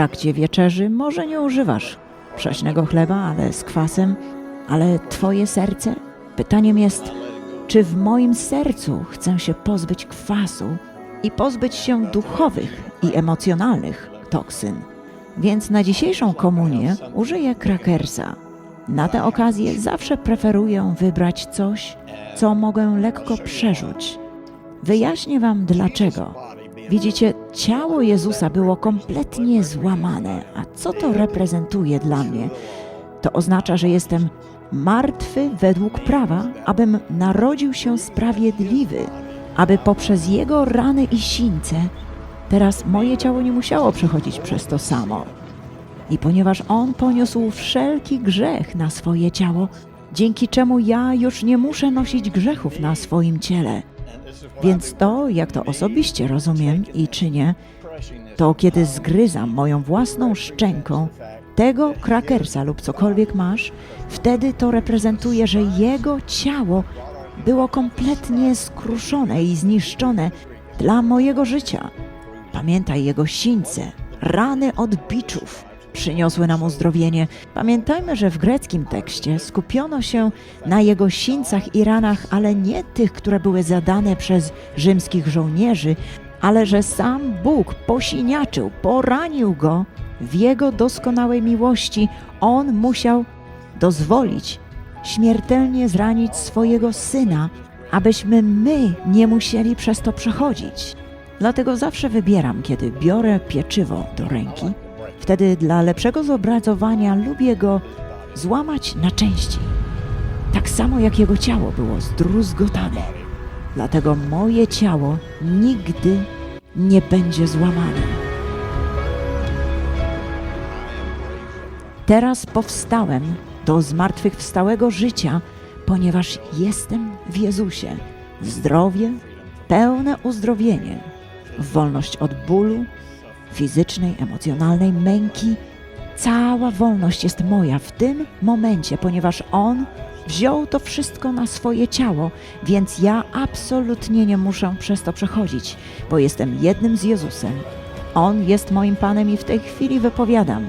trakcie wieczerzy może nie używasz prześnego chleba, ale z kwasem, ale twoje serce? Pytaniem jest, czy w moim sercu chcę się pozbyć kwasu i pozbyć się duchowych i emocjonalnych toksyn? Więc na dzisiejszą komunię użyję krakersa. Na tę okazję zawsze preferuję wybrać coś, co mogę lekko przerzuć. Wyjaśnię Wam dlaczego. Widzicie, ciało Jezusa było kompletnie złamane. A co to reprezentuje dla mnie? To oznacza, że jestem martwy według prawa, abym narodził się sprawiedliwy, aby poprzez Jego rany i sińce teraz moje ciało nie musiało przechodzić przez to samo. I ponieważ On poniósł wszelki grzech na swoje ciało, dzięki czemu ja już nie muszę nosić grzechów na swoim ciele. Więc to, jak to osobiście rozumiem i czynię, to kiedy zgryzam moją własną szczęką tego krakersa lub cokolwiek masz, wtedy to reprezentuje, że jego ciało było kompletnie skruszone i zniszczone dla mojego życia. Pamiętaj jego sińce, rany od biczów przyniosły nam uzdrowienie. Pamiętajmy, że w greckim tekście skupiono się na jego sińcach i ranach, ale nie tych, które były zadane przez rzymskich żołnierzy, ale że sam Bóg posiniaczył, poranił go w jego doskonałej miłości. On musiał dozwolić śmiertelnie zranić swojego syna, abyśmy my nie musieli przez to przechodzić. Dlatego zawsze wybieram, kiedy biorę pieczywo do ręki, wtedy dla lepszego zobrazowania lubię go złamać na części. Tak samo jak jego ciało było zdruzgotane. Dlatego moje ciało nigdy nie będzie złamane. Teraz powstałem do zmartwychwstałego życia, ponieważ jestem w Jezusie. Zdrowie, pełne uzdrowienie, wolność od bólu, fizycznej, emocjonalnej męki. Cała wolność jest moja w tym momencie, ponieważ On wziął to wszystko na swoje ciało, więc ja absolutnie nie muszę przez to przechodzić, bo jestem jednym z Jezusem. On jest moim Panem i w tej chwili wypowiadam: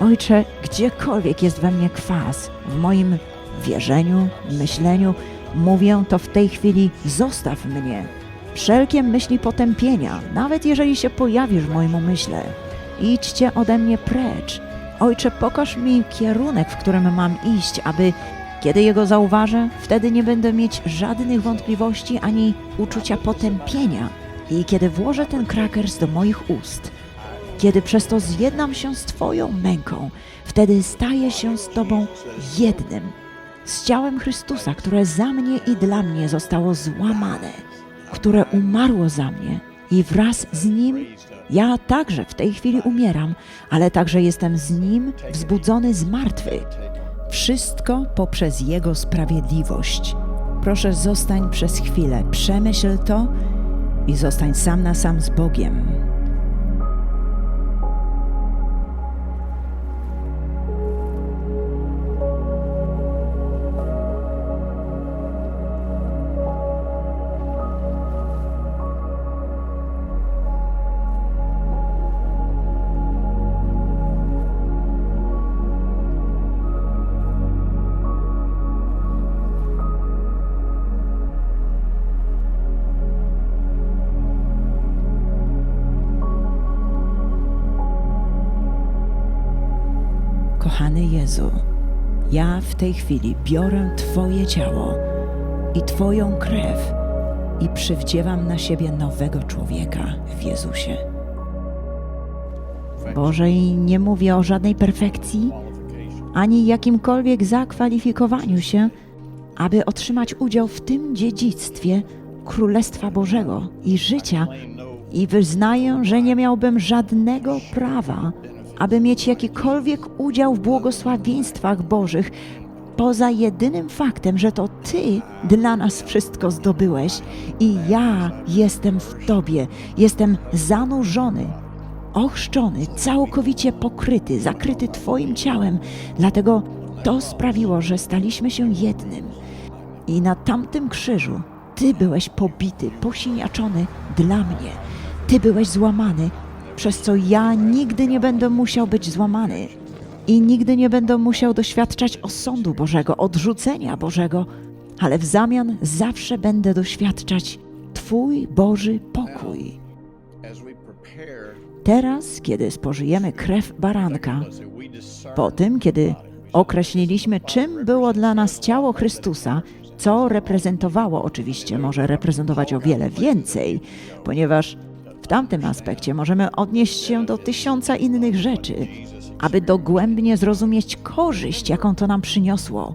Ojcze, gdziekolwiek jest we mnie kwas, w moim wierzeniu, myśleniu, mówię to w tej chwili: zostaw mnie. Wszelkie myśli potępienia, nawet jeżeli się pojawisz w moim umyśle, idźcie ode mnie precz. Ojcze, pokaż mi kierunek, w którym mam iść, aby kiedy jego zauważę, wtedy nie będę mieć żadnych wątpliwości ani uczucia potępienia. I kiedy włożę ten krakers do moich ust, kiedy przez to zjednam się z Twoją męką, wtedy staję się z Tobą jednym, z ciałem Chrystusa, które za mnie i dla mnie zostało złamane, które umarło za mnie i wraz z Nim ja także w tej chwili umieram, ale także jestem z Nim wzbudzony z martwych. Wszystko poprzez Jego sprawiedliwość. Proszę, zostań przez chwilę, przemyśl to i zostań sam na sam z Bogiem. Jezu, ja w tej chwili biorę Twoje ciało i Twoją krew i przywdziewam na siebie nowego człowieka w Jezusie. Boże, i nie mówię o żadnej perfekcji, ani jakimkolwiek zakwalifikowaniu się, aby otrzymać udział w tym dziedzictwie Królestwa Bożego i życia, i wyznaję, że nie miałbym żadnego prawa, aby mieć jakikolwiek udział w błogosławieństwach Bożych, poza jedynym faktem, że to Ty dla nas wszystko zdobyłeś i ja jestem w Tobie, jestem zanurzony, ochrzczony, całkowicie pokryty, zakryty Twoim ciałem. Dlatego to sprawiło, że staliśmy się jednym. I na tamtym krzyżu Ty byłeś pobity, posiniaczony dla mnie. Ty byłeś złamany, przez co ja nigdy nie będę musiał być złamany i nigdy nie będę musiał doświadczać osądu Bożego, odrzucenia Bożego, ale w zamian zawsze będę doświadczać Twój Boży pokój. Teraz, kiedy spożyjemy krew baranka, po tym, kiedy określiliśmy, czym było dla nas ciało Chrystusa, co reprezentowało, oczywiście może reprezentować o wiele więcej, ponieważ w tamtym aspekcie możemy odnieść się do tysiąca innych rzeczy, aby dogłębnie zrozumieć korzyść, jaką to nam przyniosło.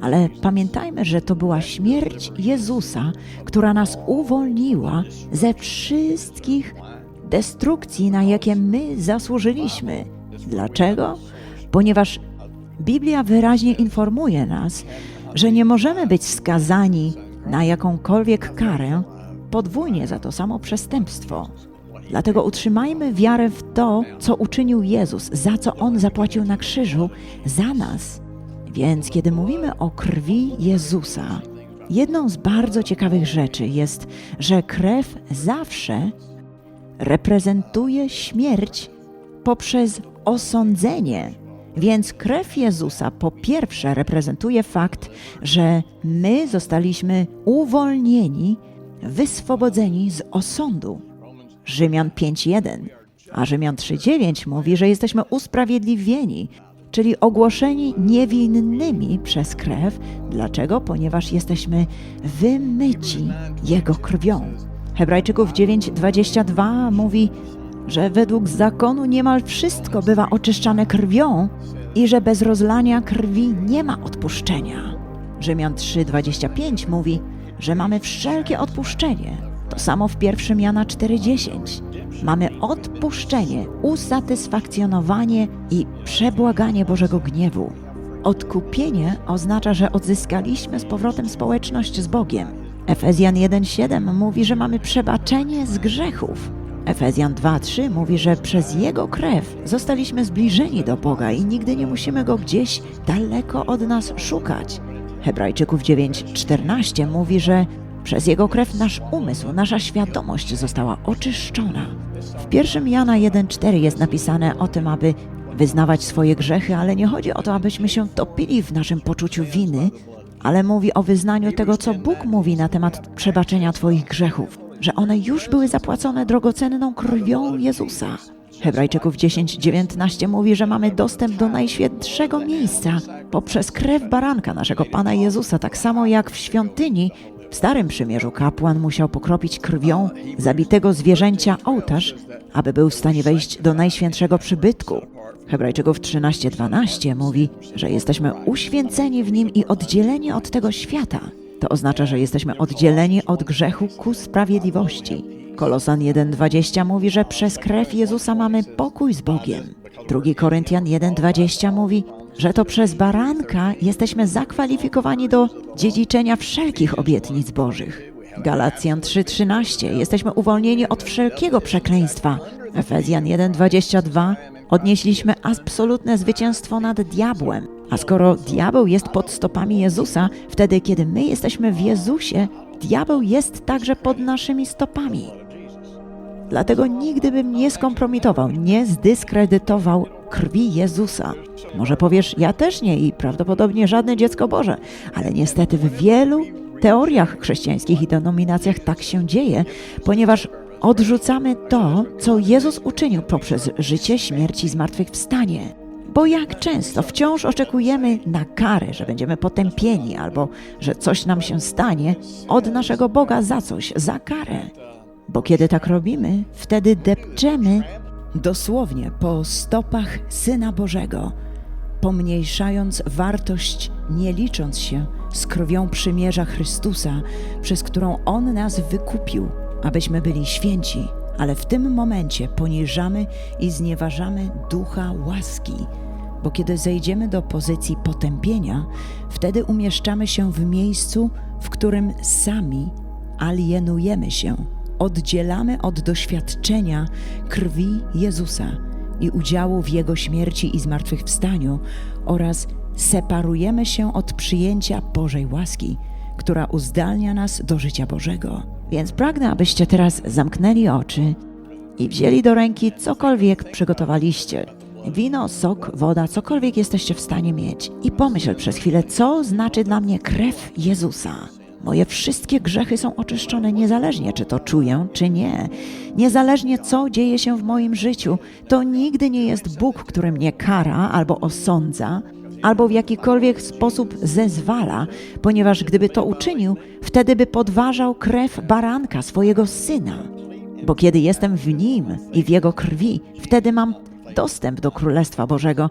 Ale pamiętajmy, że to była śmierć Jezusa, która nas uwolniła ze wszystkich destrukcji, na jakie my zasłużyliśmy. Dlaczego? Ponieważ Biblia wyraźnie informuje nas, że nie możemy być skazani na jakąkolwiek karę podwójnie za to samo przestępstwo. Dlatego utrzymajmy wiarę w to, co uczynił Jezus, za co On zapłacił na krzyżu za nas. Więc kiedy mówimy o krwi Jezusa, jedną z bardzo ciekawych rzeczy jest, że krew zawsze reprezentuje śmierć poprzez osądzenie. Więc krew Jezusa po pierwsze reprezentuje fakt, że my zostaliśmy uwolnieni, wyswobodzeni z osądu. Rzymian 5:1, a Rzymian 3:9 mówi, że jesteśmy usprawiedliwieni, czyli ogłoszeni niewinnymi przez krew. Dlaczego? Ponieważ jesteśmy wymyci Jego krwią. Hebrajczyków 9:22 mówi, że według zakonu niemal wszystko bywa oczyszczane krwią i że bez rozlania krwi nie ma odpuszczenia. Rzymian 3:25 mówi, że mamy wszelkie odpuszczenie. To samo w 1 Jana 4:10. Mamy odpuszczenie, usatysfakcjonowanie i przebłaganie Bożego gniewu. Odkupienie oznacza, że odzyskaliśmy z powrotem społeczność z Bogiem. Efezjan 1:7 mówi, że mamy przebaczenie z grzechów. Efezjan 2:3 mówi, że przez Jego krew zostaliśmy zbliżeni do Boga i nigdy nie musimy Go gdzieś daleko od nas szukać. Hebrajczyków 9:14 mówi, że przez Jego krew nasz umysł, nasza świadomość została oczyszczona. W 1 Jana 1:4 jest napisane o tym, aby wyznawać swoje grzechy, ale nie chodzi o to, abyśmy się topili w naszym poczuciu winy, ale mówi o wyznaniu tego, co Bóg mówi na temat przebaczenia Twoich grzechów, że one już były zapłacone drogocenną krwią Jezusa. Hebrajczyków 10:19 mówi, że mamy dostęp do najświętszego miejsca poprzez krew baranka naszego Pana Jezusa, tak samo jak w świątyni. W Starym Przymierzu kapłan musiał pokropić krwią zabitego zwierzęcia ołtarz, aby był w stanie wejść do najświętszego przybytku. Hebrajczyków 13:12 mówi, że jesteśmy uświęceni w nim i oddzieleni od tego świata. To oznacza, że jesteśmy oddzieleni od grzechu ku sprawiedliwości. Kolosan 1:20 mówi, że przez krew Jezusa mamy pokój z Bogiem. 2 Koryntian 1:20 mówi, że to przez baranka jesteśmy zakwalifikowani do dziedziczenia wszelkich obietnic Bożych. Galacjan 3:13 jesteśmy uwolnieni od wszelkiego przekleństwa. Efezjan 1:22 odnieśliśmy absolutne zwycięstwo nad diabłem. A skoro diabeł jest pod stopami Jezusa, wtedy kiedy my jesteśmy w Jezusie, diabeł jest także pod naszymi stopami. Dlatego nigdy bym nie skompromitował, nie zdyskredytował krwi Jezusa. Może powiesz, ja też nie i prawdopodobnie żadne dziecko Boże, ale niestety w wielu teoriach chrześcijańskich i denominacjach tak się dzieje, ponieważ odrzucamy to, co Jezus uczynił poprzez życie, śmierć i zmartwychwstanie. Bo jak często wciąż oczekujemy na karę, że będziemy potępieni albo że coś nam się stanie od naszego Boga za coś, za karę. Bo kiedy tak robimy, wtedy depczemy dosłownie po stopach Syna Bożego, pomniejszając wartość, nie licząc się z krwią przymierza Chrystusa, przez którą On nas wykupił, abyśmy byli święci. Ale w tym momencie poniżamy i znieważamy ducha łaski, bo kiedy zejdziemy do pozycji potępienia, wtedy umieszczamy się w miejscu, w którym sami alienujemy się, oddzielamy od doświadczenia krwi Jezusa i udziału w Jego śmierci i zmartwychwstaniu oraz separujemy się od przyjęcia Bożej łaski, która uzdalnia nas do życia Bożego. Więc pragnę, abyście teraz zamknęli oczy i wzięli do ręki cokolwiek przygotowaliście. Wino, sok, woda, cokolwiek jesteście w stanie mieć. I pomyśl przez chwilę, co znaczy dla mnie krew Jezusa. Moje wszystkie grzechy są oczyszczone niezależnie, czy to czuję, czy nie. Niezależnie, co dzieje się w moim życiu, to nigdy nie jest Bóg, który mnie kara albo osądza, albo w jakikolwiek sposób zezwala, ponieważ gdyby to uczynił, wtedy by podważał krew baranka, swojego syna. Bo kiedy jestem w nim i w jego krwi, wtedy mam dostęp do Królestwa Bożego,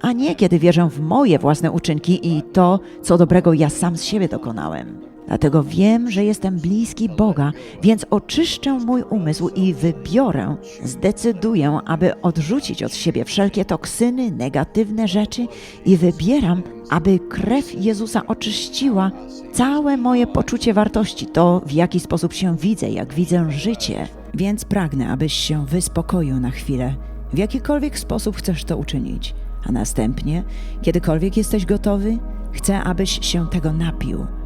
a nie kiedy wierzę w moje własne uczynki i to, co dobrego ja sam z siebie dokonałem. Dlatego wiem, że jestem bliski Boga, więc oczyszczę mój umysł i wybiorę, zdecyduję, aby odrzucić od siebie wszelkie toksyny, negatywne rzeczy i wybieram, aby krew Jezusa oczyściła całe moje poczucie wartości, to w jaki sposób się widzę, jak widzę życie. Więc pragnę, abyś się wyspokoił na chwilę. W jakikolwiek sposób chcesz to uczynić. A następnie, kiedykolwiek jesteś gotowy, chcę, abyś się tego napił.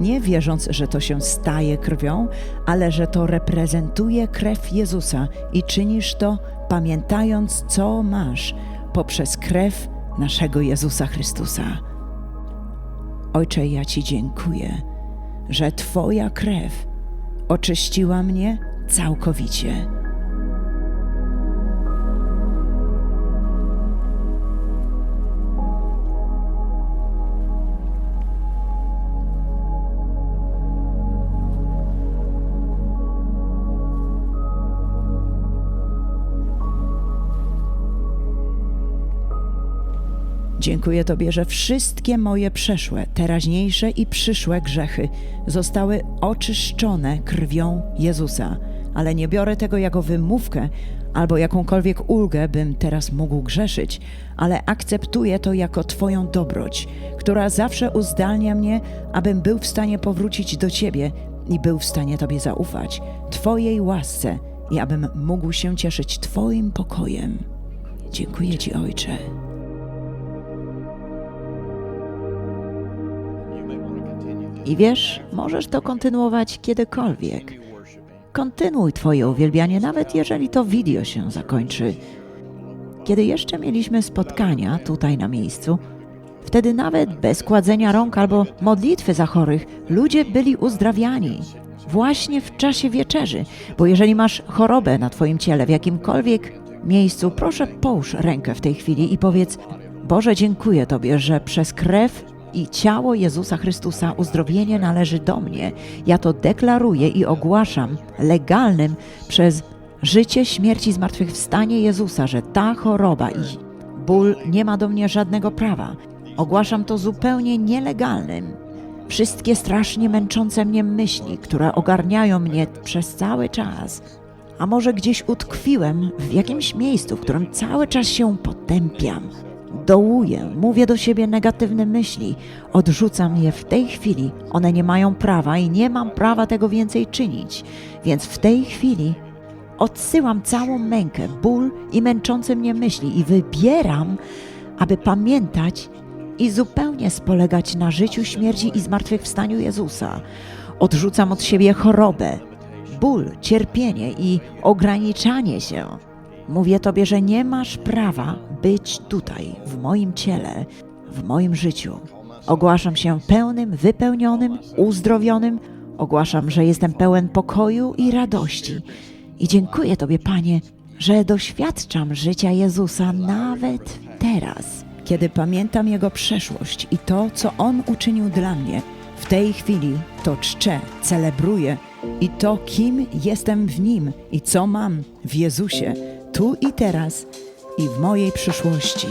Nie wierząc, że to się staje krwią, ale że to reprezentuje krew Jezusa i czynisz to pamiętając, co masz poprzez krew naszego Jezusa Chrystusa. Ojcze, ja Ci dziękuję, że Twoja krew oczyściła mnie całkowicie. Dziękuję Tobie, że wszystkie moje przeszłe, teraźniejsze i przyszłe grzechy zostały oczyszczone krwią Jezusa, ale nie biorę tego jako wymówkę albo jakąkolwiek ulgę, bym teraz mógł grzeszyć, ale akceptuję to jako Twoją dobroć, która zawsze uzdalnia mnie, abym był w stanie powrócić do Ciebie i był w stanie Tobie zaufać, Twojej łasce i abym mógł się cieszyć Twoim pokojem. Dziękuję Ci, Ojcze. I wiesz, możesz to kontynuować kiedykolwiek. Kontynuuj Twoje uwielbianie, nawet jeżeli to video się zakończy. Kiedy jeszcze mieliśmy spotkania tutaj na miejscu, wtedy nawet bez kładzenia rąk albo modlitwy za chorych, ludzie byli uzdrawiani. Właśnie w czasie wieczerzy, bo jeżeli masz chorobę na Twoim ciele w jakimkolwiek miejscu, proszę połóż rękę w tej chwili i powiedz: Boże, dziękuję Tobie, że przez krew i ciało Jezusa Chrystusa uzdrowienie należy do mnie. Ja to deklaruję i ogłaszam legalnym przez życie, śmierć i zmartwychwstanie Jezusa, że ta choroba i ból nie ma do mnie żadnego prawa. Ogłaszam to zupełnie nielegalnym. Wszystkie strasznie męczące mnie myśli, które ogarniają mnie przez cały czas, a może gdzieś utkwiłem w jakimś miejscu, w którym cały czas się potępiam. Dołuję, mówię do siebie negatywne myśli, odrzucam je w tej chwili. One nie mają prawa i nie mam prawa tego więcej czynić. Więc w tej chwili odsyłam całą mękę, ból i męczące mnie myśli i wybieram, aby pamiętać i zupełnie spolegać na życiu, śmierci i zmartwychwstaniu Jezusa. Odrzucam od siebie chorobę, ból, cierpienie i ograniczanie się. Mówię Tobie, że nie masz prawa być tutaj, w moim ciele, w moim życiu. Ogłaszam się pełnym, wypełnionym, uzdrowionym. Ogłaszam, że jestem pełen pokoju i radości. I dziękuję Tobie, Panie, że doświadczam życia Jezusa nawet teraz, kiedy pamiętam Jego przeszłość i to, co On uczynił dla mnie. W tej chwili to czczę, celebruję i to, kim jestem w Nim i co mam w Jezusie, tu i teraz i w mojej przyszłości.